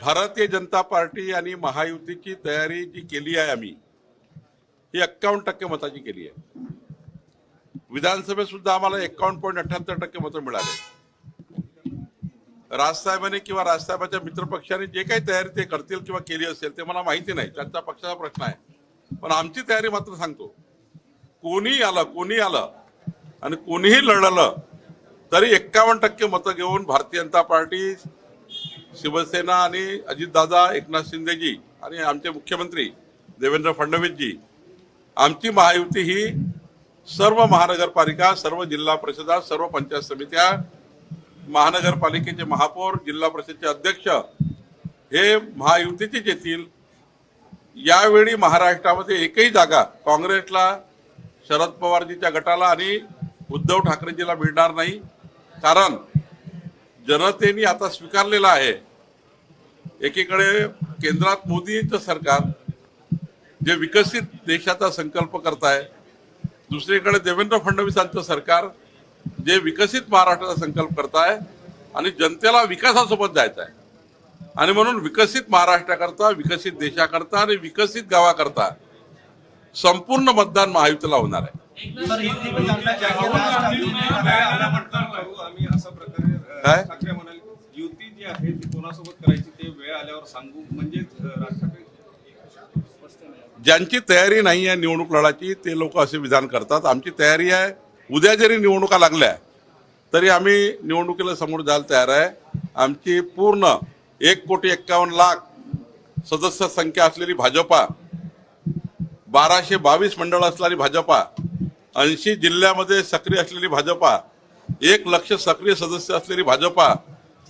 Bharatiya Janata party आणि महायुतीची तयारी जी केली आहे आम्ही ही एक्कावन्न टक्के मताची केली आहे. विधानसभेत सुद्धा आम्हाला एक्कावन्न पॉईंट अठ्याहत्तर टक्के मतं मिळाले राजसाहेबांनी किंवा राजसाहेबांच्या मित्रपक्षाने जे काही तयारी ते करतील किंवा केली असेल ते मला माहिती नाही त्यांचा पक्षाचा प्रश्न आहे. पण आमची तयारी मात्र सांगतो कोणी आलं कोणी आलं आणि कोणीही लढलं तरी एक्कावन्न टक्के मतं घेऊन भारतीय जनता पार्टी शिवसेना आणि अजितदादा एकनाथ शिंदेजी आणि आमचे मुख्यमंत्री देवेंद्र फडणवीसजी आमची महायुती ही सर्व महानगरपालिका सर्व जिल्हा परिषदा सर्व पंचायत समित्या महानगरपालिकेचे महापौर जिल्हा परिषदेचे अध्यक्ष हे महायुतीचेच येतील. यावेळी महाराष्ट्रामध्ये एकही जागा काँग्रेसला शरद पवारजीच्या गटाला आणि उद्धव ठाकरेजीला मिळणार नाही. कारण जनतेने आता स्वीकारलेला आहे. एकीकडे केंद्रात मोदींचं सरकार जे विकसित देशाचा संकल्प करताय. दुसरीकडे देवेंद्र फडणवीसांचं सरकार जे विकसित महाराष्ट्राचा संकल्प करताय आणि जनतेला विकासासोबत जायचं आहे आणि म्हणून विकसित महाराष्ट्राकरता विकसित देशाकरता आणि विकसित गावाकरता संपूर्ण मतदान महायुतीला होणार आहे. काय? अ, ठाकरे म्हणाले युती जी आहे ती कोणासोबत करायची ते वेळ आल्यावर सांगू. म्हणजे राज ठाकरे ज्यांची तयारी नाही आहे निवडणूक लढाची ते लोक असे विधान करतात. आमची तयारी आहे उद्या जरी निवडणुका लागल्या तरी आम्ही निवडणुकीला समोर जायला तयार आहे. आमची पूर्ण एक कोटी एक्कावन्न लाख सदस्य संख्या असलेली भाजपा बाराशे बावीस मंडळ असलेली भाजपा ऐंशी जिल्ह्यामध्ये सक्रिय असलेली भाजपा एक लक्ष सक्रिय सदस्य असलेली भाजपा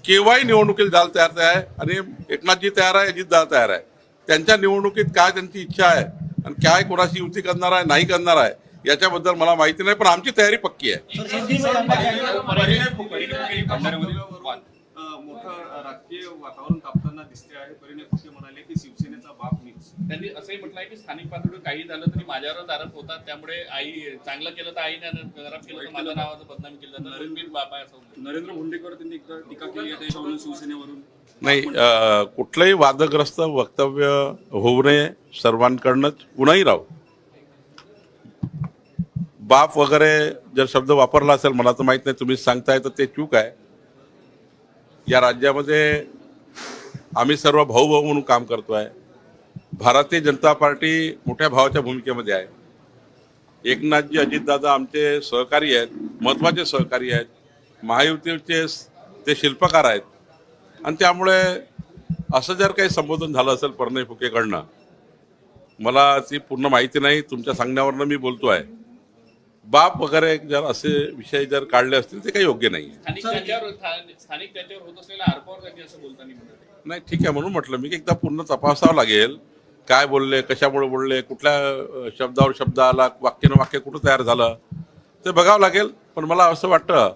केव्हाही निवडणुकीला जायला तयार आहे आणि एकनाथजी तयार आहे अजितदादा तयार आहे त्यांच्या निवडणुकीत काय त्यांची इच्छा आहे आणि काय कोणाशी युती करणार आहे नाही करणार आहे याच्याबद्दल मला माहिती नाही पण आमची तयारी पक्की आहे वातावरण तापताना दिसते आहे परिणय फुके म्हणाले की शिवसेनेचा बाप मीच त्यांनी असंही म्हटलंय की स्थानिक पातळीवर काही झालं तरी माझ्यावरच आरोप होतात. त्यामुळे आई चांगलं केलं तर आईने खराब केलं तर माझं नावाचं बदनामी केलं जातं मीच बाप आहे असं. नरेंद्र भोंडेकर त्यांनी एकदा टीका केली आहे त्याच्यावरून शिवसेनेवरून. नाही कुठलंही वादग्रस्त वक्तव्य होऊ नये सर्वांकडनंच. कुणाही राहू. बाप वगैरे जर शब्द वापरला असेल मला तर माहीत नाही तुम्ही सांगताय तर ते चूक आहे. या राज्यामध्ये आम्ही सर्व भाऊ भाऊ म्हणून काम करतोय. भारतीय जनता पार्टी मोठ्या भावाच्या भूमिकेमध्ये आहे. एकनाथजी अजितदादा आमचे सहकारी आहेत महत्त्वाचे सहकारी आहेत महायुतीचे ते शिल्पकार आहेत. आणि त्यामुळे असं जर काही संबोधन झालं असेल परनय फुकेकडनं मला ती पूर्ण माहिती नाही तुमच्या सांगण्यावरनं मी बोलतोय बाप वगैरे जर असे विषय जर काढले असतील ते काही योग्य नाही नाही. ठीक आहे म्हणून म्हटलं मी की एकदा पूर्ण तपासावं लागेल. काय बोलले कशामुळे बोलले कुठल्या शब्दावर शब्द आला वाक्यानं वाक्य कुठं तयार झालं ते बघावं लागेल. पण मला असं वाटतं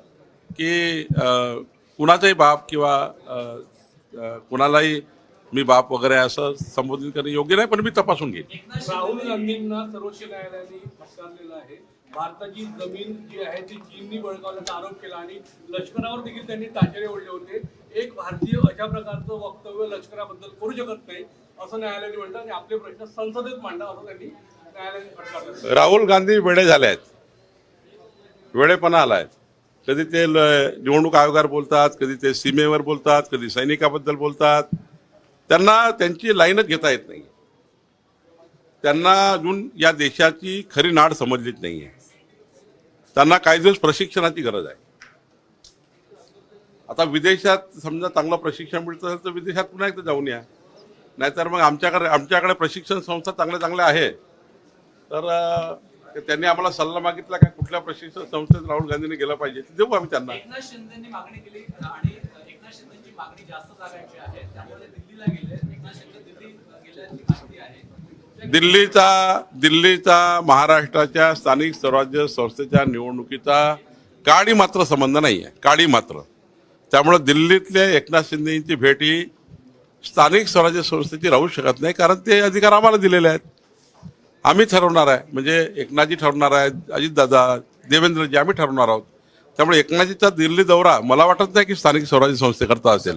की कुणाचाही बाप किंवा कुणालाही मी बाप वगैरे असं संबोधित करणे योग्य नाही पण मी तपासून घेईन. राहुल गांधींना सर्वोच्च न्यायालयाने फटकारलेलं आहे. भारताची जमीन जी आहे ती चीननी बळकावल्याचा आरोप केला आणि लष्करावर देखील त्यांनी ताशेरे ओढले होते. एक भारतीय अशा प्रकारचं वक्तव्य लष्कराबद्दल करू शकत नाही असं न्यायालयाने म्हटलं आणि आपले प्रश्न संसदेत मांडा असं त्यांनी न्यायालयाने फटकारलं राहुल गांधी वेळे झाले आहेत. वेळेपणा आला आहे. कधी ते निवडणूक आयोगावर बोलतात कधी ते सीमेवर बोलतात कधी सैनिकाबद्दल बोलतात. त्यांना त्यांची लाईनच घेता येत नाही त्यांना अजून या देशाची खरी नाड समजलीच नाही आहे त्यांना काही प्रशिक्षणाची गरज आहे. आता विदेशात समजा चांगलं प्रशिक्षण मिळतं असेल तर विदेशात पुन्हा एकदा जाऊन या. नाहीतर मग आमच्याकडे आमच्याकडे प्रशिक्षण संस्था चांगल्या चांगल्या आहे. तर त्यांनी आम्हाला सल्ला मागितला का कुठल्या प्रशिक्षण संस्थेत राहुल गांधींनी गेलं पाहिजे ते देऊ आम्ही त्यांना. दिल्लीचा दिल्लीचा महाराष्ट्राच्या स्थानिक स्वराज्य संस्थेच्या निवडणुकीचा काडी मात्र संबंध नाही आहे काडी मात्र त्यामुळे दिल्लीतल्या एकनाथ शिंदेची भेट ही स्थानिक स्वराज्य संस्थेची राहू शकत नाही कारण ते अधिकार आम्हाला दिलेले आहेत. आम्ही ठरवणार आहे म्हणजे एकनाथजी ठरवणार आहे अजितदादा देवेंद्रजी आम्ही ठरवणार आहोत. त्यामुळे एकनाथजीचा दिल्ली दौरा मला वाटत नाही की स्थानिक स्वराज्य संस्थेकरता असेल.